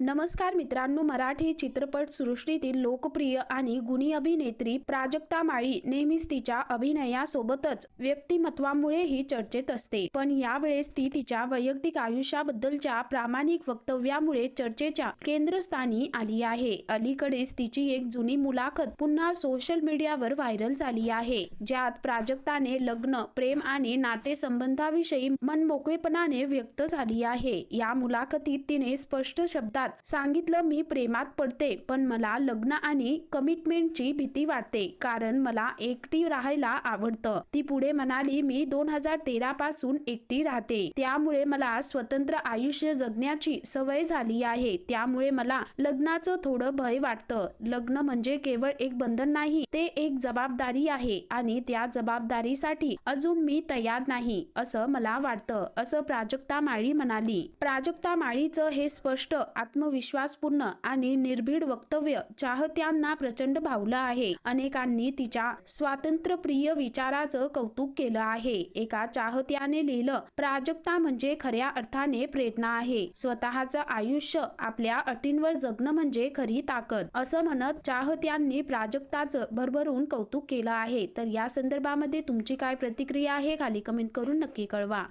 नमस्कार मित्रांनो मराठी चित्रपट सृष्टीतील लोकप्रिय आणि गुणी अभिनेत्री प्राजक्ता माळी नेहमीच तिच्या अभिनयासोबतच व्यक्तिमत्वामुळेही चर्चेत असते. पण यावेळेस ती तिच्या वैयक्तिक आयुष्याबद्दलच्या प्रामाणिक वक्तव्यामुळे चर्चेच्या केंद्रस्थानी आली आहे. अलीकडेच तिची एक जुनी मुलाखत पुन्हा सोशल मीडियावर व्हायरल झाली आहे ज्यात प्राजक्ताने लग्न प्रेम आणि नातेसंबंधाविषयी मनमोकळेपणाने व्यक्त झाली आहे. या मुलाखतीत तिने स्पष्ट शब्दात सांगितलं मी प्रेमात पडते पण मला लग्न आणि कमिटमेंटची भीती वाटते कारण मला एकटी राहायला आवडतं. ती पुढे म्हणाली मी दोन हजार तेरा पासून एकटी राहते. त्यामुळे मला स्वतंत्र आयुष्य जगण्याची सवय झाली आहे. त्यामुळे मला लग्नाचं थोडं भय वाटतं. लग्न म्हणजे केवळ एक बंधन नाही ते एक जबाबदारी आहे आणि त्या जबाबदारीसाठी अजून मी तयार नाही असं मला वाटतं असं प्राजक्ता माळी म्हणाली. प्राजक्ता माळीचं हे स्पष्ट आत्मविश्वासपूर्ण आणि निर्भीड वक्तव्य चाहत्यांना प्रचंड भावलं आहे. अनेकांनी तिच्या स्वातंत्र्यप्रिय विचाराचं कौतुक केलं आहे. एका चाहत्याने लिहिलं प्राजक्ता म्हणजे खऱ्या अर्थाने प्रेरणा आहे. स्वतःचं आयुष्य आपल्या अटींवर जगणं म्हणजे खरी ताकद. असं म्हणत चाहत्यांनी प्राजक्ताचं भरभरून कौतुक केलं आहे. तर या संदर्भामध्ये तुमची काय प्रतिक्रिया आहे? खाली कमेंट करून नक्की कळवा.